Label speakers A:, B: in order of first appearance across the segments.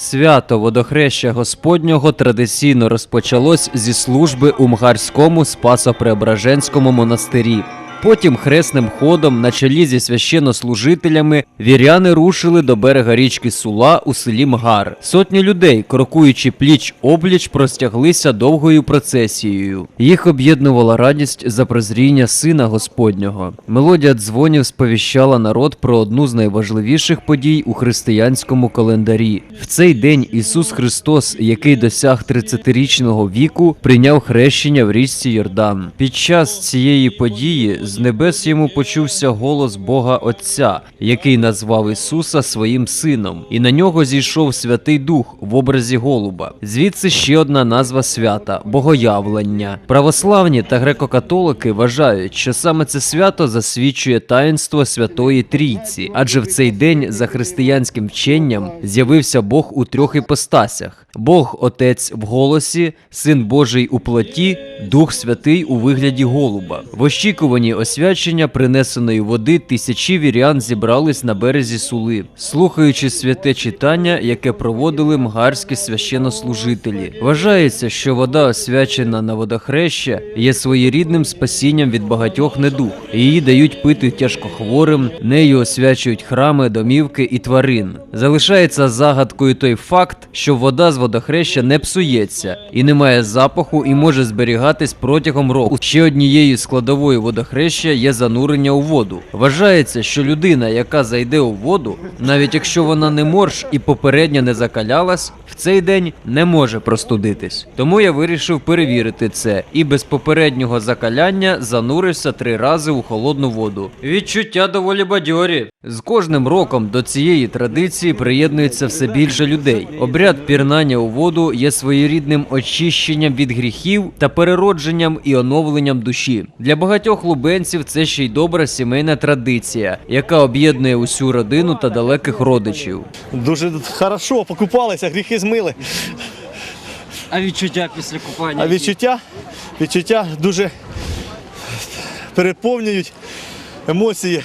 A: Свято водохреща Господнього традиційно розпочалось зі служби у Мгарському Спасо-Преображенському монастирі. Потім хресним ходом на чолі зі священнослужителями віряни рушили до берега річки Сула у селі Мгар. Сотні людей, крокуючи пліч обліч, простяглися довгою процесією. Їх об'єднувала радість за прозріння сина Господнього. Мелодія дзвонів сповіщала народ про одну з найважливіших подій у християнському календарі. В цей день Ісус Христос, який досяг 30-річного віку, прийняв хрещення в річці Йордан. Під час цієї події з небес йому почувся голос Бога Отця, який назвав Ісуса своїм сином, і на нього зійшов Святий Дух в образі голуба. Звідси ще одна назва свята Богоявлення. Православні та греко-католики вважають, що саме це свято засвідчує таїнство Святої Трійці, адже в цей день за християнським вченням з'явився Бог у трьох іпостасях: Бог Отець в голосі, Син Божий у плоті, Дух Святий у вигляді голуба. В очікуванні освячення принесеної води тисячі вірян зібрались на березі сули, слухаючи святе читання, яке проводили мгарські священнослужителі. Вважається, що вода, освячена на водохреща, є своєрідним спасінням від багатьох недуг. Її дають пити тяжкохворим, нею освячують храми, домівки і тварин. Залишається загадкою той факт, що вода з водохреща не псується і не має запаху і може зберігатись протягом року. Ще однією складовою водохреща є занурення у воду. Вважається, що людина, яка зайде у воду, навіть якщо вона не морж і попередньо не закалялась, в цей день не може простудитись. Тому я вирішив перевірити це і без попереднього закаляння занурився три рази у холодну воду. Відчуття доволі бадьорі. З кожним роком до цієї традиції приєднується все більше людей. Обряд пірнання у воду є своєрідним очищенням від гріхів та переродженням і оновленням душі. Для багатьох лубенців це ще й добра сімейна традиція, яка об'єднує усю родину та далеких родичів.
B: Дуже хорошо, покупалися, гріхи змили.
A: А відчуття після купання?
B: А відчуття, відчуття дуже переповнюють емоції.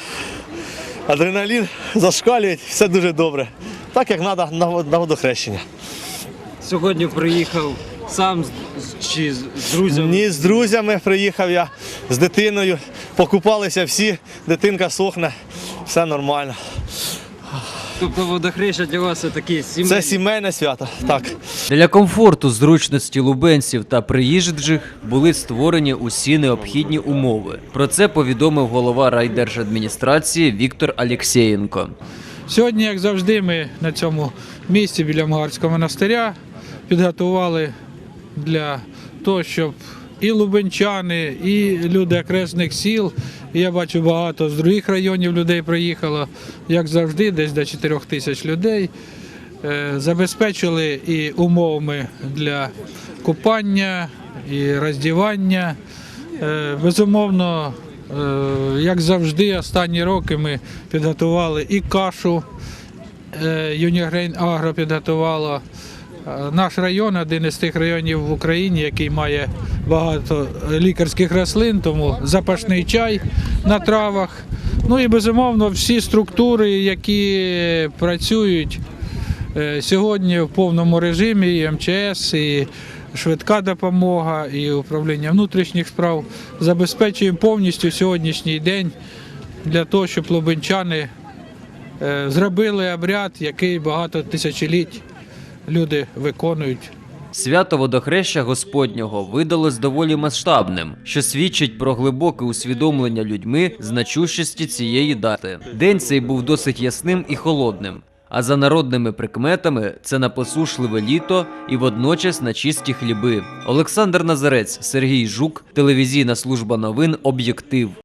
B: Адреналін зашкалює, все дуже добре. Так як треба на водохрещення.
A: сьогодні приїхав сам чи з друзями?
B: Ні, з друзями приїхав я з дитиною, покупалися всі, дитинка сохне, все нормально.
A: Тобто водохреща для вас це такі
B: Це сімейне свято. Так.
A: Для комфорту, зручності лубенців та приїжджих були створені усі необхідні умови. Про це повідомив голова райдержадміністрації Віктор Алєксєєнко.
C: Сьогодні, як завжди, ми на цьому місці біля Магарського монастиря підготували для того, щоб і лубенчани, і люди окресних сіл, я бачу багато з других районів людей приїхало, як завжди, десь до 4 тисяч людей. Е, Забезпечили і умовами для купання, і роздівання. Е, Безумовно, е, як завжди, останні роки ми підготували і кашу. Юнігрейн Агро підготувало. Е, Наш район один із тих районів в Україні, який має багато лікарських рослин, тому запашний чай на травах. Ну і безумовно всі структури, які працюють е, сьогодні в повному режимі, і МЧС, і швидка допомога, і управління внутрішніх справ забезпечуємо повністю сьогоднішній день для того, щоб лубенчани е, зробили обряд, який багато тисячоліть люди виконують.
A: Свято водохреща Господнього видалось доволі масштабним, що свідчить про глибоке усвідомлення людьми значущості цієї дати. День цей був досить ясним і холодним. А за народними прикметами це на посушливе літо і водночас на чисті хліби. Олександр Назарець, Сергій Жук, телевізійна служба новин Об'єктив.